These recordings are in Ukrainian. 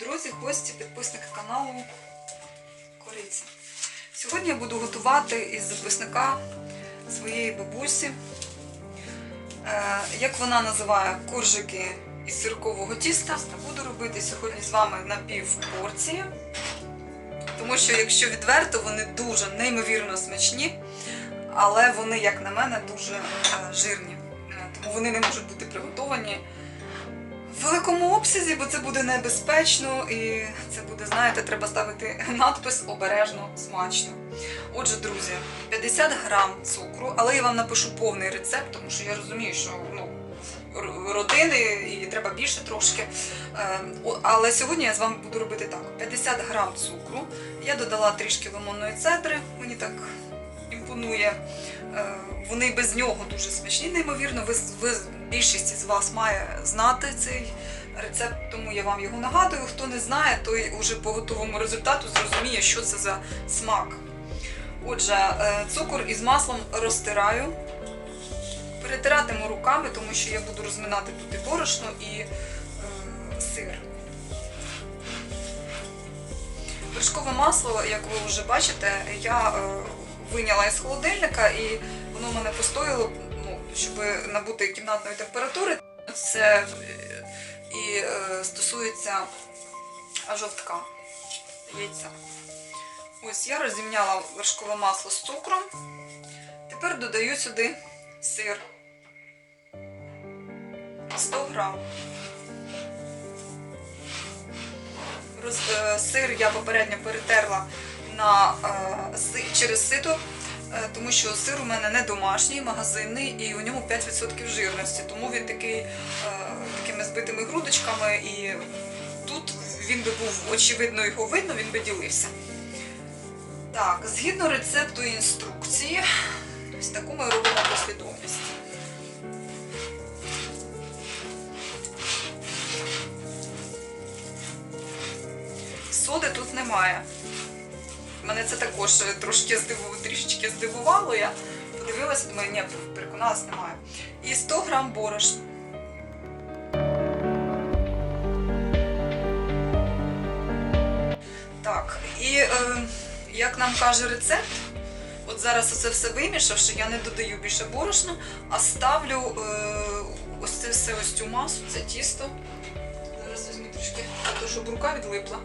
друзі, гості, підписники каналу Кориця. Сьогодні я буду готувати із записника своєї бабусі, е, як вона називає коржики із сиркового тіста. Буду робити сьогодні з вами на пів порції, тому що, якщо відверто, вони дуже неймовірно смачні, але вони, як на мене, дуже е, жирні. Е, Тому вони не можуть бути приготовані великому обсязі, бо це буде небезпечно і це буде, знаєте, треба ставити надпис обережно смачно. Отже, друзі, 50 грам цукру, але я вам напишу повний рецепт, тому що я розумію, що ну, родини і треба більше трошки. Е, Але сьогодні я з вами буду робити так: 50 грам цукру. Я додала трішки лимонної цедри, мені так імпонує. Е, Вони без нього дуже смачні, неймовірно. Ви, ви більшість з вас має знати цей рецепт, тому я вам його нагадую. Хто не знає, той уже по готовому результату зрозуміє, що це за смак. Отже, е, цукор із маслом розтираю. Перетиратиму руками, тому що я буду розминати тут і борошно, і е, сир. Вершкове масло, як ви вже бачите, я е, вийняла із холодильника і воно мене постояло, ну, щоб набути кімнатної температури. Це е, і е, стосується жовтка яйця. Ось я розімняла вершкове масло з цукром. Тепер додаю сюди сир 100 грам. Роз, е, сир я попередньо перетерла на, через сито, е, тому що сир у мене не домашній, магазинний, і у ньому 5% жирності, тому він такий е, такими збитими грудочками, і тут він би був, очевидно, його видно, він би ділився. Так, згідно рецепту і інструкції, ось таку ми робимо послідовність. Соди тут немає. Мене це також е, трошки здивувало, трішечки здивувало. Я подивилася, думаю, ні, переконалась, немає. І 100 грам борошна. Так, і е, як нам каже рецепт, от зараз оце все вимішавши, я не додаю більше борошна, а ставлю е, ось це все ось цю масу, це тісто. Зараз візьму трішки, а то щоб рука відлипла.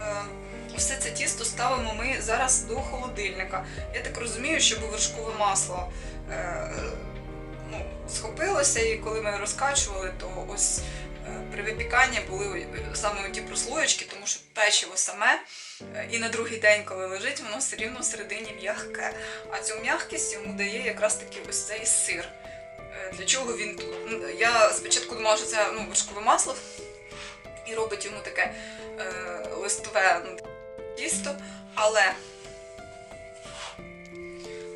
Е, все це тісто ставимо ми зараз до холодильника. Я так розумію, щоб вершкове масло е, ну, схопилося, і коли ми розкачували, то ось е, при випіканні були саме ті прослоєчки, тому що печиво саме, е, і на другий день, коли лежить, воно все рівно всередині м'яке. А цю м'якість йому дає якраз таки ось цей сир. Е, Для чого він тут? Ну, Я спочатку думала, що це ну, вершкове масло і робить йому таке е, листове ну, тісто, але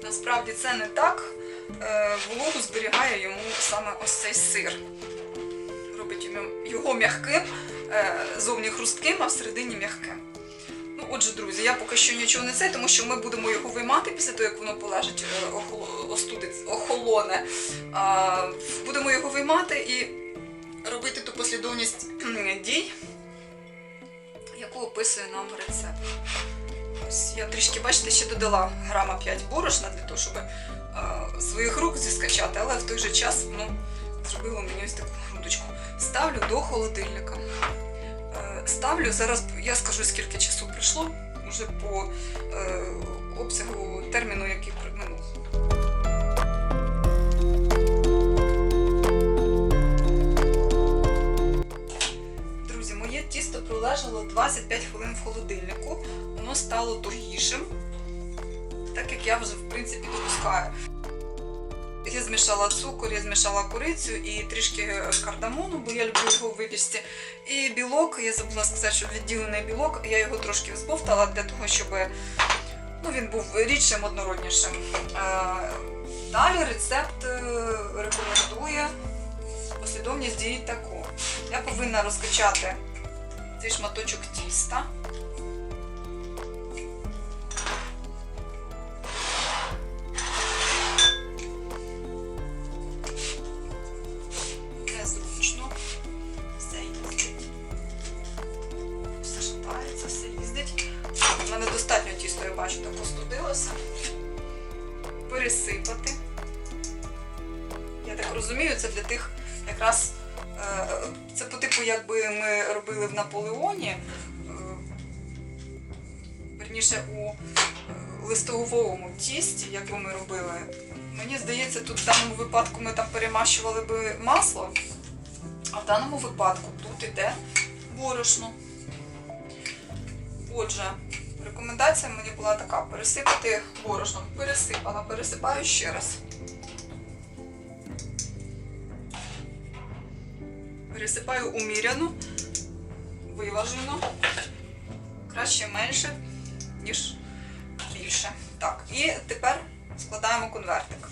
насправді це не так. Е, вологу зберігає йому саме ось цей сир. Робить його м'яким, е, зовні хрустким, а всередині м'яким. Ну, отже, друзі, я поки що нічого не це, тому що ми будемо його виймати після того, як воно полежить, е, остудиться, охолоне. Будемо його виймати і робити ту послідовність дій, яку описує нам рецепт. Ось я трішки, бачите, ще додала грама 5 борошна для того, щоб е, своїх рук зіскачати, але в той же час воно зробило мені ось таку грудочку. Ставлю до холодильника. Е, ставлю зараз, я скажу, скільки часу пройшло, вже по е, обсягу терміну, який минув. Пролежало 25 хвилин в холодильнику. Воно стало тугішим, так як я вже в принципі допускаю. Я змішала цукор, я змішала курицю і трішки кардамону, бо я люблю його в. І білок, я забула сказати, що відділений білок, я його трошки взбовтала для того, щоб ну, він був рідшим, однороднішим. Е, Далі рецепт е, рекомендує послідовність дії таку. Я повинна розкачати цей шматочок тіста. Незручно все їздить. Все шатається, все їздить. У мене достатньо тісто, я бачу, так остудилося. Пересипати. Я так розумію, це для тих якраз це по типу, якби ми робили в Наполеоні, е, верніше у е, листовому тісті, як би ми робили. Мені здається, тут в даному випадку ми там перемащували би масло, а в даному випадку тут іде борошно. Отже, рекомендація мені була така: пересипати борошном. Пересипала, пересипаю ще раз. Пересипаю уміряно, виважено. Краще менше, ніж більше. Так, і тепер складаємо конвертик.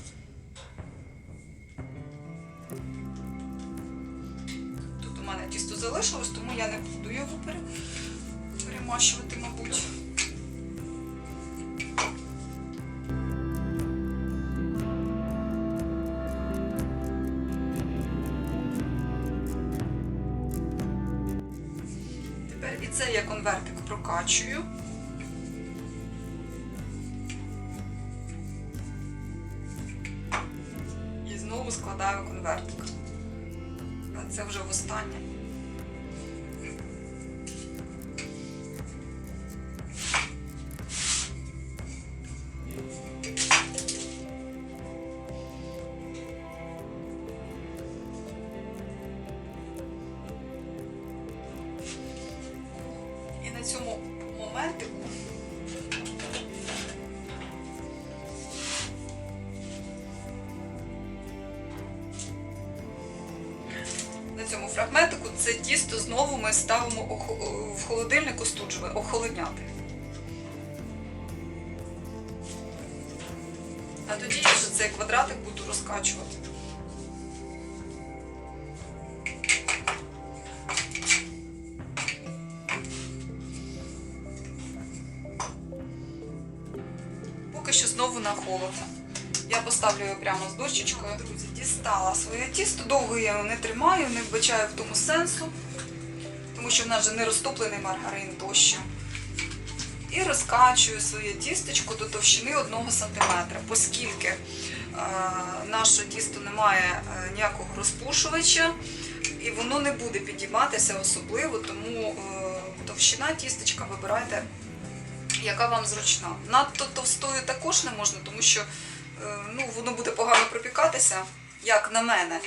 Тут у мене тісто залишилось, тому я не буду його перемащувати, мабуть. Конвертик прокачую. І знову складаю конвертик. Це вже востаннє. І на цьому моментику на цьому фрагментику це тісто знову ми ставимо в холодильник остуджувати, охолодняти. А тоді я вже цей квадратик буду розкачувати. Я поставлю його прямо з дощечкою. Друзі, дістала своє тісто, довго я його не тримаю, не вбачаю в тому сенсу, тому що в нас же не розтоплений маргарин тощо. І розкачую своє тістечко до товщини 1 см, оскільки е, наше тісто не має е, ніякого розпушувача, і воно не буде підійматися особливо, тому е, товщина тістечка вибирайте яка вам зручна. Надто товстою також не можна, тому що ну, воно буде погано пропікатися, як на мене.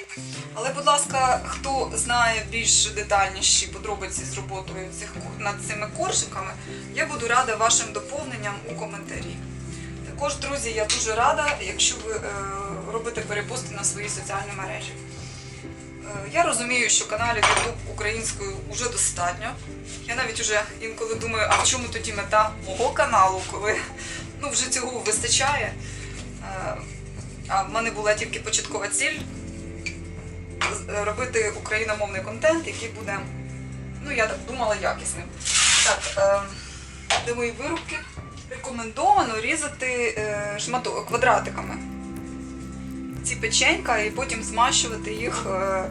Але, будь ласка, хто знає більш детальніші подробиці з роботою цих, над цими коржиками, я буду рада вашим доповненням у коментарі. Також, друзі, я дуже рада, якщо ви е, робите перепости на свої соціальні мережі. Е, Я розумію, що каналів YouTube українською вже достатньо. Я навіть уже інколи думаю, а в чому тоді мета мого каналу, коли ну, вже цього вистачає. А в мене була тільки початкова ціль робити україномовний контент, який буде, ну я так думала, якісним. Так, е, де мої вирубки? Рекомендовано різати е, квадратиками ці печенька і потім змащувати їх е,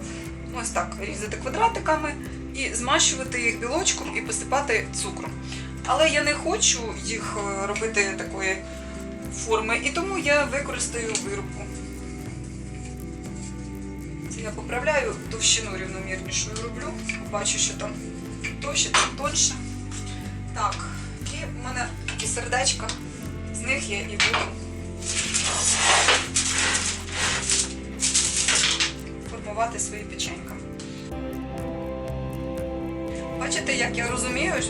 ну, ось так, різати квадратиками і змащувати їх білочком і посипати цукром. Але я не хочу їх робити такої форми, і тому я використаю вирубку. Це я поправляю товщину рівномірнішою роблю. Бачу, що там товще, там тоньше. Так, і в мене такі сердечка, з них я і буду формувати свої печенька. Бачите, як я розумію, е,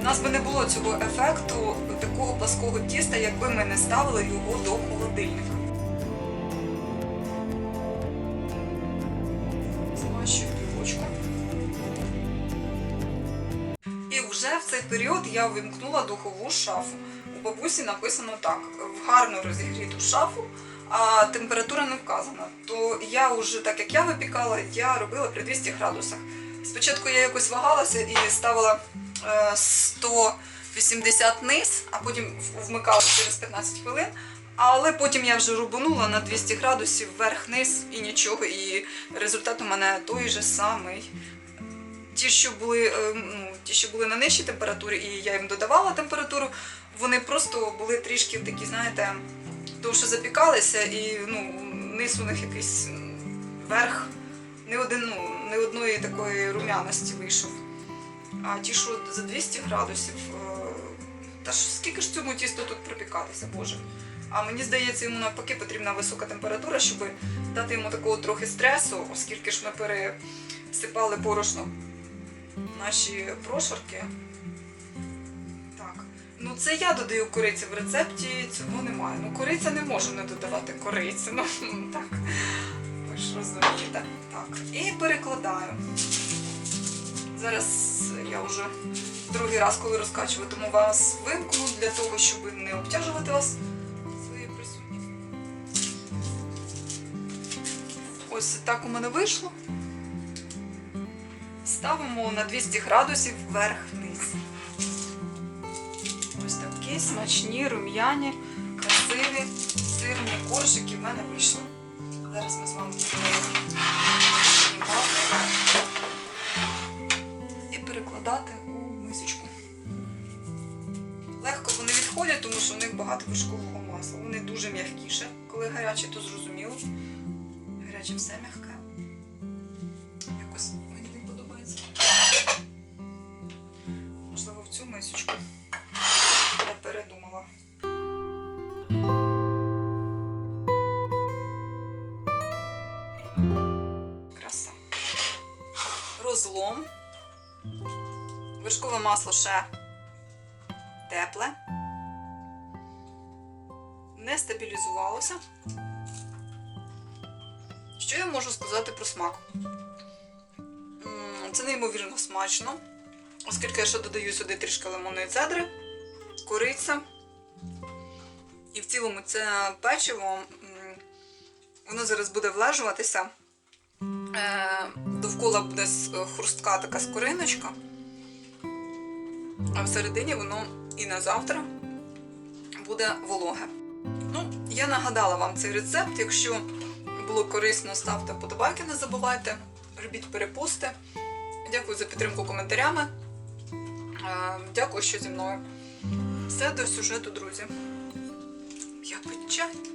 у нас би не було цього ефекту такого плаского тіста, якби ми не ставили його до холодильника. І вже в цей період я увімкнула духову шафу. У бабусі написано так: в гарно розігріту шафу, а температура не вказана. То я вже, так як я випікала, я робила при 200 градусах. Спочатку я якось вагалася і ставила е, 180 низ, а потім вмикала через 15 хвилин. Але потім я вже рубанула на 200 градусів вверх-низ і нічого, і результат у мене той же самий. Ті, що були, е, ну, ті, що були на нижчій температурі, і я їм додавала температуру, вони просто були трішки такі, знаєте, тому що запікалися, і ну, низ у них якийсь верх не, один, ну, не одної такої рум'яності вийшов. А ті, що за 200 градусів, е, та ж скільки ж цьому тісту тут пропікатися, Боже. А мені здається, йому навпаки потрібна висока температура, щоб дати йому такого трохи стресу, оскільки ж ми пересипали порошно наші прошарки. Так. Ну це я додаю кориці в рецепті, цього немає. Ну кориця не може не додавати кориці. Ну так. Розумієте. Так. І перекладаю. Зараз я вже другий раз, коли розкачуватиму вас, вимкну для того, щоб не обтяжувати вас своєю присутністю. Ось так у мене вийшло. Ставимо на 200 градусів вверх-вниз. Ось такі смачні, рум'яні, красиві сирні коржики в мене вийшли. Зараз ми з вами і перекладати у мисочку. Легко вони відходять, тому що в них багато вершкового масла. Вони дуже м'якіше. Коли гарячі, то зрозуміло. Гаряче все м'яке. Якось мені не подобається. Можливо, в цю мисочку я передумала. Вершкове масло ще тепле. Не стабілізувалося. Що я можу сказати про смак? Це неймовірно смачно, оскільки я ще додаю сюди трішки лимонної цедри, кориця. І в цілому це печиво, воно зараз буде влежуватися. Е, Довкола буде хрустка така скориночка, а всередині воно і на завтра буде вологе. Ну, я нагадала вам цей рецепт. Якщо було корисно, ставте вподобайки, не забувайте, робіть перепусти. Дякую за підтримку коментарями. Дякую, що зі мною. Все до сюжету, друзі. Я пить.